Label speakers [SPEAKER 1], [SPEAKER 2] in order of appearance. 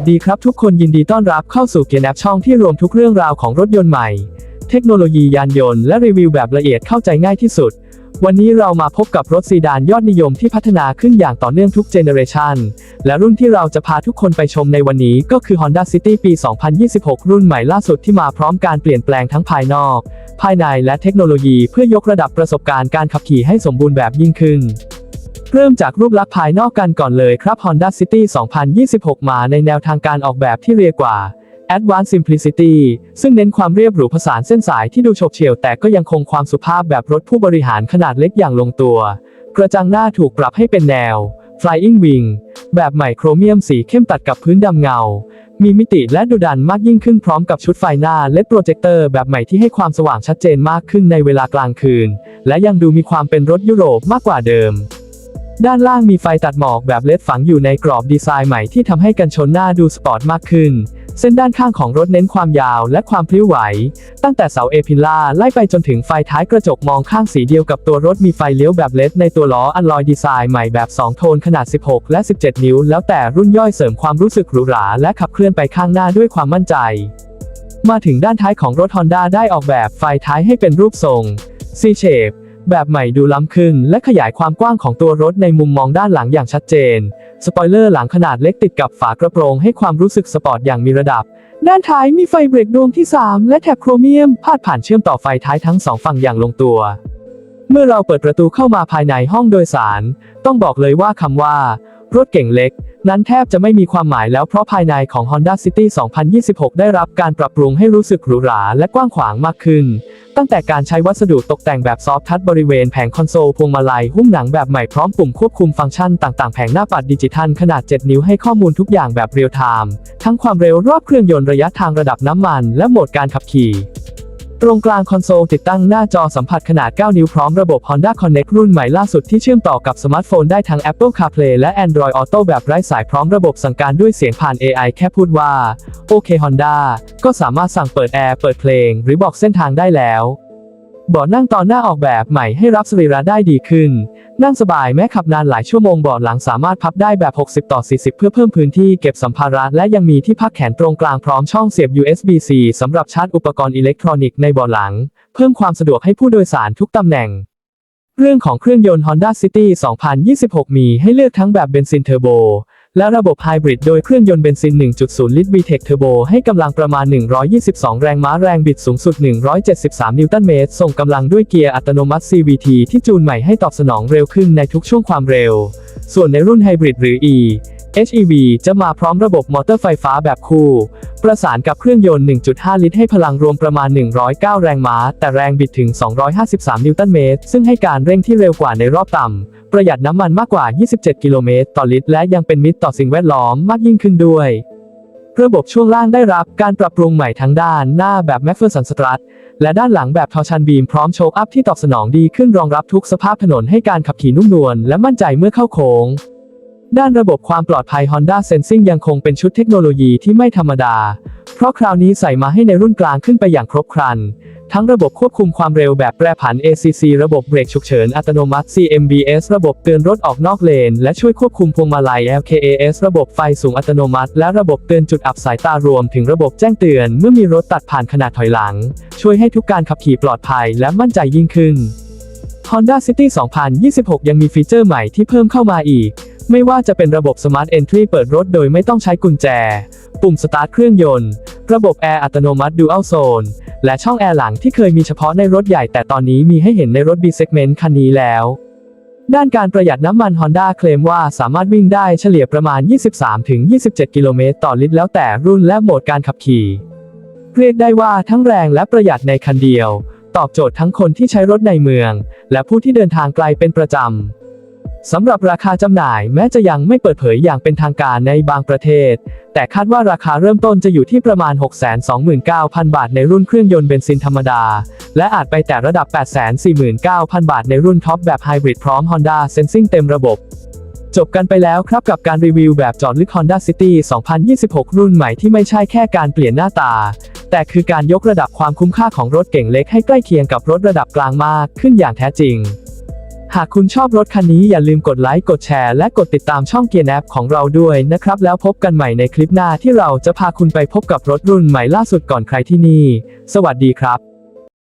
[SPEAKER 1] วัสดีครับทุกคนยินดีต้อนรับเข้าสู่เกียร์แอปช่องที่รวมทุกเรื่องราวของรถยนต์ใหม่ เทคโนโลยียานยนต์และรีวิวแบบละเอียดเข้าใจง่ายที่สุด วันนี้เรามาพบกับรถซีดานยอดนิยมที่พัฒนาขึ้นอย่างต่อเนื่องทุกเจเนอเรชันและรุ่นที่เราจะพาทุกคนไปชมในวันนี้ก็คือ Honda City ปี 2026 รุ่นใหม่ล่าสุดที่มาพร้อมการเปลี่ยนแปลงทั้งภายนอก ภายในและเทคโนโลยีเพื่อยกระดับประสบการณ์การขับขี่ให้สมบูรณ์แบบยิ่งขึ้น เริ่มจากรูปลักษณ์ภายนอกกันก่อนเลยครับ Honda City 2026 มาในแนวทางการออกแบบที่เรียกว่า Advanced Simplicity ซึ่งเน้นความเรียบหรูผสานเส้นสายที่ดูโฉบเฉี่ยวแต่ก็ยังคงความสุภาพแบบรถผู้บริหารขนาดเล็กอย่างลงตัว กระจังหน้าถูกปรับให้เป็นแนว Flying Wing แบบใหม่โครเมียมสีเข้มตัดกับพื้นดำเงา มีมิติและดุดันมากยิ่งขึ้นพร้อมกับชุดไฟหน้าและโปรเจคเตอร์แบบใหม่ที่ให้ความสว่างชัดเจนมากขึ้นในเวลากลางคืน และยังดูมีความเป็นรถยุโรปมากกว่าเดิม ด้านล่างมีไฟตัดหมอกแบบเลดฝังอยู่ในกรอบดีไซน์ใหม่ที่ทำให้กันชนหน้าดูสปอร์ตมากขึ้น เส้นด้านข้างของรถเน้นความยาวและความพลิ้วไหว ตั้งแต่เสาเอพิล่าไล่ไปจนถึงไฟท้ายกระจกมองข้างสีเดียวกับตัวรถมีไฟเลี้ยวแบบเลดในตัวล้ออันลอยดีไซน์ใหม่แบบ 2 โทนขนาด 16 และ 17 นิ้ว แล้วแต่รุ่นย่อยเสริมความรู้สึกหรูหราและขับเคลื่อนไปข้างหน้าด้วยความมั่นใจ มาถึงด้านท้ายของรถ Honda ได้ออกแบบไฟท้ายให้เป็นรูปทรง C-shape แบบใหม่ดูล้ำขึ้น และขยายความกว้างของตัวรถในมุมมองด้านหลังอย่างชัดเจน สปอยเลอร์หลังขนาดเล็กติดกับฝากระโปรงให้ความรู้สึกสปอร์ตอย่างมีระดับ ด้านท้ายมีไฟเบรกดวงที่ 3 และแถบโครเมียม พาดผ่านเชื่อมต่อไฟท้ายทั้งสองฝั่งอย่างลงตัว เมื่อเราเปิดประตูเข้ามาภายในห้องโดยสาร ต้องบอกเลยว่าคำว่า รถเก่งเล็ก นั้นแทบจะไม่มีความหมายแล้วเพราะภายในของ Honda City 2026 ได้รับการปรับปรุงให้รู้สึกหรูหราและกว้างขวางมากขึ้น ตั้งแต่การใช้วัสดุตกแต่งแบบซอฟทัชบริเวณแผงคอนโซลพวงมาลัยหุ้มหนังแบบใหม่พร้อมปุ่มควบคุมฟังก์ชันต่างๆ แผงหน้าปัดดิจิทัลขนาด 7 นิ้วให้ข้อมูลทุกอย่างแบบเรียลไทม์ทั้งความเร็วรอบเครื่องยนต์ระยะทางระดับน้ำมัน และโหมดการขับขี่ ตรงกลางคอนโซลติดตั้งหน้าจอสัมผัสขนาด 9 นิ้วพร้อมระบบ Honda Connect รุ่นใหม่ล่าสุดที่เชื่อมต่อกับสมาร์ทโฟนได้ทั้ง Apple CarPlay และ Android Auto แบบไร้สายพร้อมระบบสั่งการด้วยเสียงผ่าน AI แค่พูดว่า โอเค Honda ก็สามารถสั่งเปิดแอร์เปิดเพลง หรือบอกเส้นทางได้แล้ว เบาะนั่งตอนหน้าออกแบบใหม่ให้รับสรีระได้ดีขึ้น นั่งสบายแม้ขับนานหลายชั่วโมงเบาะหลังสามารถพับได้แบบ 60 ต่อ 40 เพื่อเพิ่มพื้นที่เก็บสัมภาระและยังมีที่พักแขนตรงกลางพร้อมช่องเสียบ USB-C สำหรับชาร์จอุปกรณ์อิเล็กทรอนิกส์ในเบาะหลัง เพิ่มความสะดวกให้ผู้โดยสารทุกตำแหน่งเรื่องของเครื่องยนต์ Honda City 2026 มีให้เลือกทั้งแบบเบนซินเทอร์โบ และระบบไฮบริดโดยเครื่องยนต์เบนซิน 1.0 ลิตร VTEC Turbo ให้กำลังประมาณ 122 แรงม้าแรงบิดสูงสุด 173 นิวตันเมตร ส่งกำลังด้วยเกียร์อัตโนมัติ CVT ที่จูนใหม่ให้ตอบสนองเร็วขึ้นในทุกช่วงความเร็ว ส่วนในรุ่นไฮบริดหรือ E HEV จะมาพร้อมระบบมอเตอร์ไฟฟ้าแบบคู่ ประสานกับเครื่องยนต์ 1.5 ลิตรให้พลังรวมประมาณ 109 แรงม้า แต่แรงบิดถึง 253 นิวตันเมตร ซึ่งให้การเร่งที่เร็วกว่าในรอบต่ำ ประหยัดน้ำมันมากกว่า 27 กิโลเมตรต่อลิตร และยังเป็นมิตรต่อสิ่งแวดล้อมมากยิ่งขึ้นด้วยระบบช่วงล่างได้รับการปรับปรุงใหม่ทั้งด้านหน้าแบบ m a c p h e r s o n Strut และด้านหลังแบบทอชันบีมพร้อมโชคอัพที่ตอบสนองดีขึ้นรองรับทุกสภาพถนนให้การขับขี่นุ่มนวลและมั่นใจเมื่อเข้าโค้ง ด้านระบบความปลอดภัย Honda Sensing ยังคงเป็นชุดเทคโนโลยีที่ไม่ธรรมดา เพราะคราวนี้ใส่มาให้ในรุ่นกลางขึ้นไปอย่างครบครัน ทั้งระบบควบคุมความเร็วแบบแปรผัน ACC ระบบเบรกฉุกเฉินอัตโนมัติ CMBS ระบบเตือนรถออกนอกเลน และช่วยควบคุมพวงมาลัย LKAS ระบบไฟสูงอัตโนมัติ และระบบเตือนจุดอับสายตารวมถึงระบบแจ้งเตือน เมื่อมีรถตัดผ่านขนาดถอยหลัง ช่วยให้ทุกการขับขี่ปลอดภัยและมั่นใจยิ่งขึ้น Honda City 2026 ยังมีฟีเจอร์ใหม่ที่เพิ่มเข้ามาอีก ไม่ว่าจะเป็นระบบ Smart Entry เปิดรถโดยไม่ต้องใช้กุญแจ ปุ่มสตาร์ทเครื่องยนต์ ระบบแอร์อัตโนมัติ Dual Zone และช่องแอร์หลังที่เคยมีเฉพาะในรถใหญ่แต่ตอนนี้มีให้เห็นในรถ B Segment คันนี้แล้ว ด้านการประหยัดน้ำมัน Honda เคลมว่าสามารถวิ่งได้เฉลี่ยประมาณ 23-27 กิโลเมตรต่อลิตรแล้วแต่รุ่นและโหมดการขับขี่ เรียกได้ว่าทั้งแรงและประหยัดในคันเดียว ตอบโจทย์ทั้งคนที่ใช้รถในเมือง และผู้ที่เดินทางไกลเป็นประจำ สำหรับราคาจำหน่ายแม้จะยังไม่เปิดเผยอย่างเป็นทางการในบางประเทศ แต่คาดว่าราคาเริ่มต้นจะอยู่ที่ประมาณ 629,000 บาทในรุ่นเครื่องยนต์เบนซินธรรมดา และอาจไปแต่ระดับ 849,000 บาทในรุ่นท็อปแบบไฮบริดพร้อม Honda Sensing เต็มระบบจบกันไปแล้วครับกับการรีวิวแบบจอดลึก Honda City 2026 รุ่นใหม่ที่ไม่ใช่แค่การเปลี่ยนหน้าตา แต่คือการยกระดับความคุ้มค่าของรถเก่งเล็กให้ใกล้เคียงกับรถระดับกลางมากขึ้นอย่างแท้จริง หากคุณชอบรถคันนี้อย่าลืมกดไลค์ กดแชร์ และกดติดตามช่องเกียร์แอปของเราด้วยนะครับ แล้วพบกันใหม่ในคลิปหน้าที่เราจะพาคุณไปพบกับรถรุ่นใหม่ล่าสุดก่อนใครที่นี่ สวัสดีครับ